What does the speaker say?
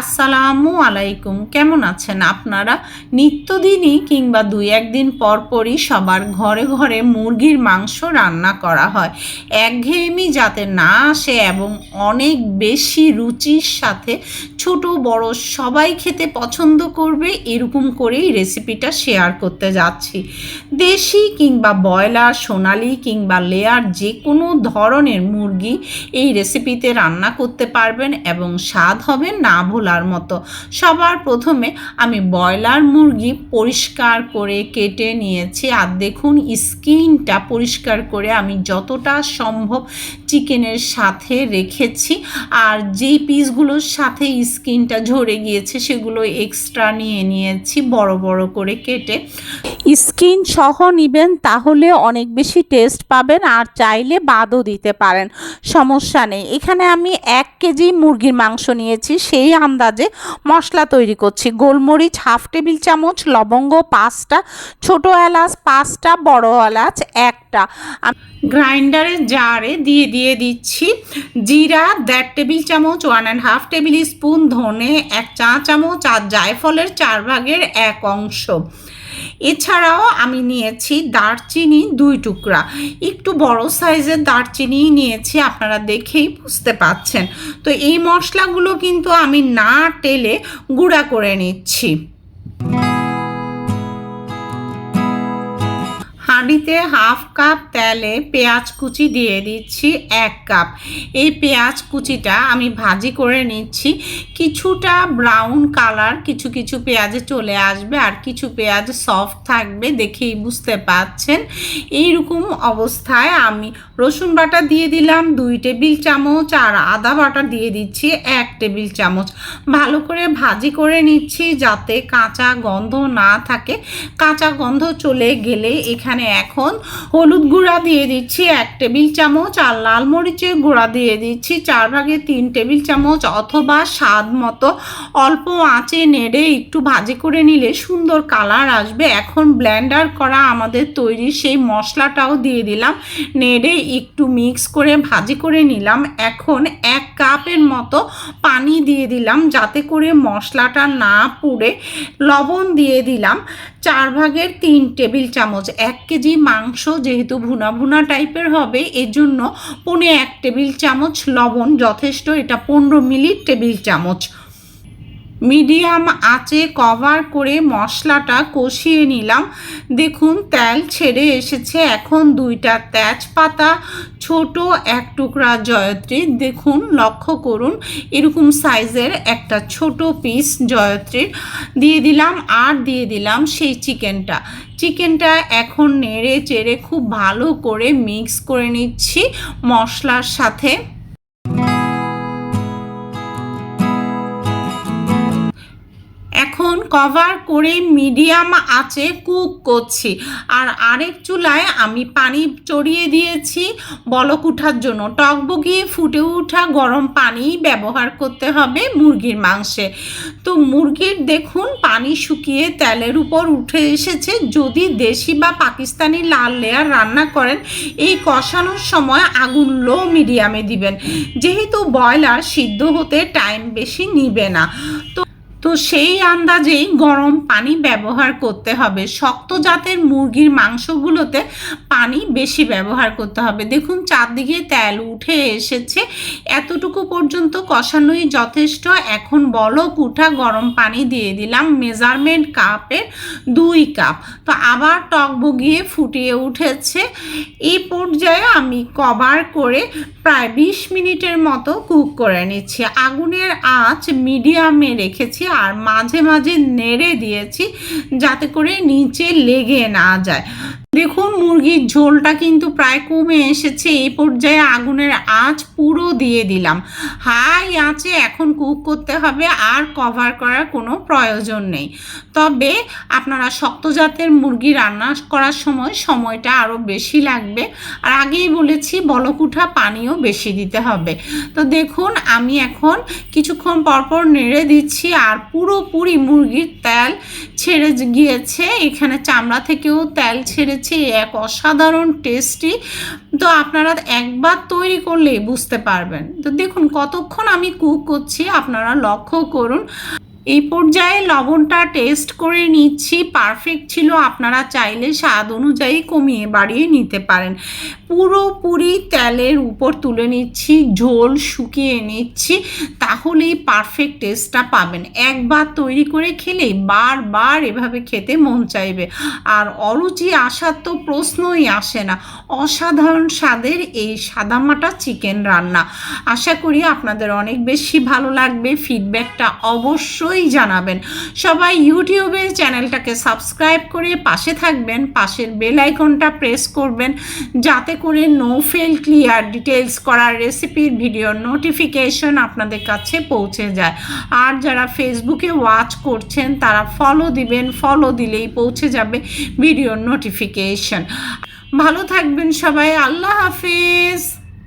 আসসালামু আলাইকুম। কেমন আছেন আপনারা? নিত্যদিনই কিংবা দুই একদিন পর পরই সবার ঘরে ঘরে মুরগির মাংস রান্না করা হয়। একঘেয়েমি যাতে না আসে এবং অনেক বেশি রুচির সাথে ছোট, বড় সবাই খেতে পছন্দ করবে, এরকম করেই রেসিপিটা শেয়ার করতে যাচ্ছি। দেশি কিংবা ব্রয়লার, সোনালি কিংবা লেয়ার যে কোনো ধরনের মুরগি এই রেসিপিতে রান্না করতে পারবেন এবং স্বাদ হবে না ভোলার মতো। সবার প্রথমে আমি ব্রয়লার মুরগি পরিষ্কার করে কেটে নিয়েছি আর দেখুন স্কিনটা পরিষ্কার করে আমি যতটা সম্ভব চিকেনের সাথে রেখেছি। আর যেই পিসগুলোর সাথে স্কিনটা ঝরে গিয়েছে সেগুলো এক্সট্রা নিয়ে নিয়েছি বড় বড় করে কেটে। স্কিন সহ নিবেন তাহলে অনেক বেশি টেস্ট পাবেন আর চাইলে বাদও দিতে পারেন। সমস্যা নেই। এখানে আমি এক কেজি মুরগির মাংস নিয়েছি, সেই আন্দাজে মশলা তৈরি করছি। গোলমরিচ হাফ টেবিল চামচ, লবঙ্গ, পাঁচটা, ছোট এলাচ, পাঁচটা, বড় এলাচ একটা গ্রাইন্ডারের জারে দিয়ে দিয়ে দিচ্ছি জিরা, দেড় টেবিল চামচ one and half table spoon ধনে, এক চা চামচ আর জায়ফলের চার ভাগের এক অংশ। এছাড়াও আমি নিয়েছি দারচিনি দুই টুকরা। একটু বড় সাইজের দারচিনি নিয়েছি, আপনারা দেখেই বুঝতে পাচ্ছেন। তো এই মশলাগুলো কিন্তু আমি না টেলে গুঁড়া করে নিচ্ছি। হাঁড়িতে হাফ কাপ তেলে পেঁয়াজ কুচি দিয়ে দিচ্ছি, এক কাপ। এই পেঁয়াজ কুচিটা আমি ভাজি করে নিচ্ছি। কিছুটা ব্রাউন কালার, কিছু কিছু পেঁয়াজে চলে আসবে আর কিছু পেঁয়াজ সফট থাকবে দেখেই বুঝতে পাচ্ছেন। এইরকম অবস্থায় আমি রসুন বাটা দিয়ে দিলাম, দুই টেবিল চামচ, আর আদা বাটা দিয়ে দিচ্ছি, এক টেবিল চামচ। ভালো করে ভাজি করে নিচ্ছি যাতে কাঁচা গন্ধ না থাকে। কাঁচা গন্ধ চলে গেলে এখানে এখন হলুদ গুঁড়া দিয়ে দিচ্ছি এক টেবিল চামচ আর লাল মরিচের গুঁড়া দিয়ে দিচ্ছি চার ভাগে তিন টেবিল চামচ অথবা স্বাদ মতো। অল্প আঁচে নেড়ে একটু ভাজি করে নিলে সুন্দর কালার আসবে। এখন ব্ল্যান্ডার করা আমাদের তৈরি সেই মশলাটাও দিয়ে দিলাম। নেড়ে একটু মিক্স করে ভাজি করে নিলাম। এখন এক কাপের মতো পানি দিয়ে দিলাম যাতে করে মশলাটা না পুড়ে। লবণ দিয়ে দিলাম। চার ভাগের তিন টেবিল চামচ। এক কেজি মাংস যেহেতু ভুনা ভুনা টাইপের হবে, এজন্য পনে এক টেবিল চামচ লবণ যথেষ্ট, এটা পনেরো মিলি টেবিল চামচ। মিডিয়াম আঁচে কভার করে মশলাটা কষিয়ে নিলাম। দেখুন, তেল ছেড়ে এসেছে। এখন দুইটা তেজপাতা, ছোট এক টুকরা জয়ত্রী। দেখুন, লক্ষ্য করুন, এরকম সাইজের একটা ছোট পিস জয়ত্রীর দিয়ে দিলাম আর দিয়ে দিলাম সেই চিকেনটা। চিকেনটা এখন নেড়ে চেড়ে খুব ভালো করে মিক্স করে নিচ্ছি মশলার সাথে। কভার করে মিডিয়াম আঁচে কুক করছি। আর আরেক চুলায় আমি পানি চড়িয়ে দিয়েছি বলক উঠার জন্য। টকবগিয়ে ফুটে ওঠা গরম পানি ব্যবহার করতে হবে মুরগির মাংসে। তো মুরগির দেখুন পানি শুকিয়ে তেলের উপর উঠে এসেছে। যদি দেশি বা পাকিস্তানি লাল লেয়ার রান্না করেন, এই কষানোর সময় আগুন লো মিডিয়ামে দিবেন। যেহেতু ব্রয়লার সিদ্ধ হতে টাইম বেশি নিবে না। তো তো সেই আন্দাজেই গরম পানি ব্যবহার করতে হবে। শক্ত জাতের মুরগির মাংসগুলোতে পানি বেশি ব্যবহার করতে হবে। দেখুন, চারদিকে তেল উঠে এসেছে। এতটুকু পর্যন্ত কষানোই যথেষ্ট। এখন বলক উঠা গরম পানি দিয়ে দিলাম মেজারমেন্ট কাপের দুই কাপ। তো আবার টক বগিয়ে ফুটিয়ে উঠেছে। এই পর্যায়ে আমি কভার করে প্রায় বিশ মিনিটের মতো কুক করে নিচ্ছি। আগুনের আঁচ মিডিয়ামে রেখেছি। আর মাঝে মাঝে নেড়ে দিয়েছি যাতে করে নিচে লেগে না যায়। দেখুন, মুরগির ঝোলটা কিন্তু প্রায় কমে এসেছে। এই পর্যায়ে আগুনের আঁচ পুরো দিয়ে দিলাম। হাই আঁচে এখন কুক করতে হবে, আর কভার করার কোনো প্রয়োজন নেই। তবে আপনারা শক্ত জাতের মুরগি রান্না করার সময় সময়টা আরও বেশি লাগবে। আর আগেই বলেছি, বলকুঠা পানিও বেশি দিতে হবে। তো দেখুন, আমি এখন কিছুক্ষণ পরপর নেড়ে দিচ্ছি, আর পুরোপুরি মুরগির তেল ছেড়ে গিয়েছে। এখানে চামড়া থেকেও তেল ছেড়েছে এক অসাধারণ টেস্টি তো আপনারা একবার তৈরি করলেই বুঝতে পারবেন। তো দেখুন, কতক্ষণ আমি কুক করছি, আপনারা লক্ষ্য করুন। এই পর্যায়ে লবণটা টেস্ট করে নিচ্ছি পারফেক্ট ছিল, আপনারা চাইলে স্বাদ অনুযায়ী কমিয়ে বাড়িয়ে নিতে পারেন। পুরোপুরি তেলের উপর তুলে নিচ্ছি, ঝোল শুকিয়ে নিচ্ছি, তাহলেই পারফেক্ট টেস্টটা পাবেন। একবার তৈরি করে খেলেই বারবার এভাবে খেতে মন চাইবে। আর অরুচি আসার তো প্রশ্নই আসে না। অসাধারণ স্বাদের এই সাদামাটা চিকেন রান্না। আশা করি আপনাদের অনেক বেশি ভালো লাগবে। ফিডব্যাকটা অবশ্যই জানাবেন। সবাই ইউটিউবে চ্যানেলটাকে সাবস্ক্রাইব করে পাশে থাকবেন, পাশের বেল আইকনটা প্রেস করবেন, যাতে করে নো ফেল ক্লিয়ার ডিটেলস করার রেসিপির ভিডিও নোটিফিকেশন আপনাদের কাছে পৌঁছে যায়। আর যারা ফেসবুকে ওয়াচ করছেন, তারা ফলো দিবেন ফলো দিলেই পৌঁছে যাবে ভিডিওর নোটিফিকেশন ভালো থাকবেন সবাই, আল্লাহ হাফিজ।